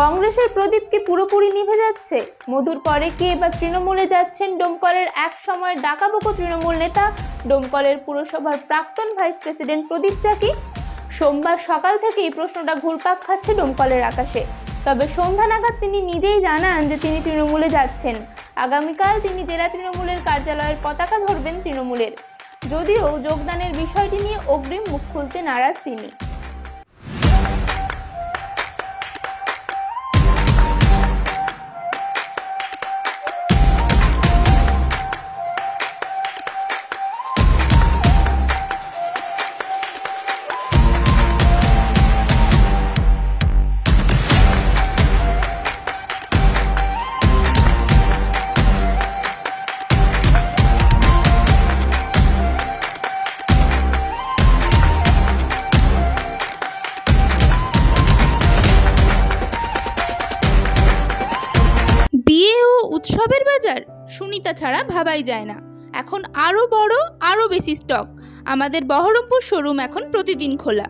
কংগ্রেসের প্রদীপ কি পুরোপুরি নিভে যাচ্ছে। মধুর পরে কি এবার তৃণমূলে যাচ্ছেন ডোমকলের এক সময় ডাকাবুকো তৃণমূল নেতা, ডোমকলের পুরসভার প্রাক্তন ভাইস প্রেসিডেন্ট প্রদীপ চাকি সোমবার সকাল থেকেই প্রশ্নটা ঘুরপাক খাচ্ছে ডোমকলের আকাশে। তবে সন্ধ্যা নাগাদ তিনি নিজেই জানান যে তিনি তৃণমূলে যাচ্ছেন। আগামীকাল তিনি জেলা তৃণমূলের কার্যালয়ের পতাকা ধরবেন তৃণমূলের। যদিও যোগদানের বিষয়টি নিয়ে অগ্রিম মুখ খুলতে নারাজ তিনি। উৎসবের বাজার সুনিতা ছাড়া ভাবাই যায় না। এখন আরও বড় আরও বেশি স্টক আমাদের বহরমপুর শোরুম এখন প্রতিদিন খোলা।